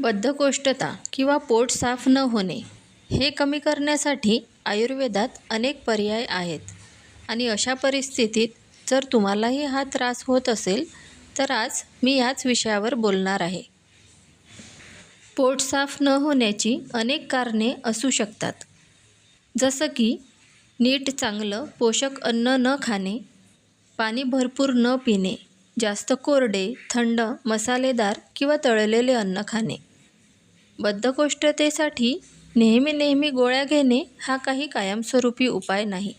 बद्धकोष्ठता किंवा पोट साफ न होणे हे कमी करण्यासाठी आयुर्वेदात अनेक पर्याय आहेत. आणि अशा परिस्थितीत जर तुम्हालाही हा त्रास होत असेल तर आज मी याच विषयावर बोलणार आहे. पोट साफ न होण्याची अनेक कारणे असू शकतात. जसं की नीट चांगलं पोषक अन्न न खाणे पाणी भरपूर न पिणे जास्त कोरडे थंड मसालेदार किंवा तळलेले अन्न खाणे. बद्धकोष्ठतेसाठी नेहमी नेहमी गोळ्या घेणे हा काही कायमस्वरूपी उपाय नाही.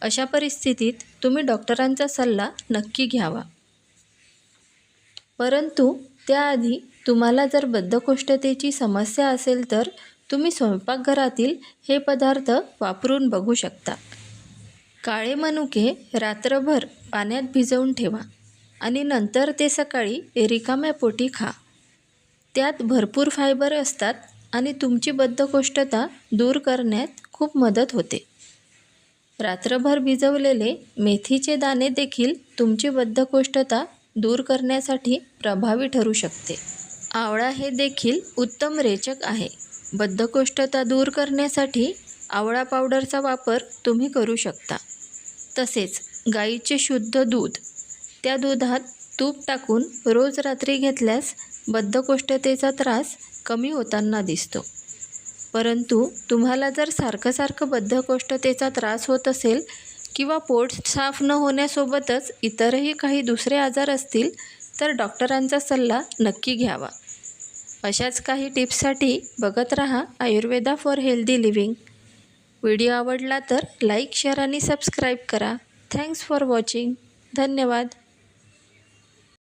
अशा परिस्थितीत तुम्ही डॉक्टरांचा सल्ला नक्की घ्यावा. परंतु त्याआधी तुम्हाला जर बद्धकोष्ठतेची समस्या असेल तर तुम्ही स्वयंपाकघरातील हे पदार्थ वापरून बघू शकता. काळे मनुके रात्रभर पाण्यात भिजवून ठेवा आणि नंतर ते सकाळी रिकाम्या पोटी खा. त्यात भरपूर फायबर असतात आणि तुमची बद्धकोष्ठता दूर करण्यात खूप मदत होते. रात्रभर भिजवलेले मेथीचे दाणे देखील तुमची बद्धकोष्ठता दूर करण्यासाठी प्रभावी ठरू शकते. आवळा हे देखील उत्तम रेचक आहे. बद्धकोष्ठता दूर करण्यासाठी आवळा पावडरचा वापर तुम्ही करू शकता. तसेच गाईचे शुद्ध दूध. त्या दुधात तूप टाकून रोज रात्री घेतल्यास बद्धकोष्ठतेचा त्रास कमी होताना दिसतो. परंतु तुम्हाला जर सारखं सारखं बद्धकोष्ठतेचा त्रास होत असेल किंवा पोट साफ न होण्यासोबतच इतरही काही दुसरे आजार असतील तर डॉक्टरांचा सल्ला नक्की घ्यावा. अशाच काही टिप्ससाठी बघत रहा Ayurveda for healthy living. Video आवडला तर लाईक शेअर आणि सबस्क्राईब करा. Thanks for watching. धन्यवाद.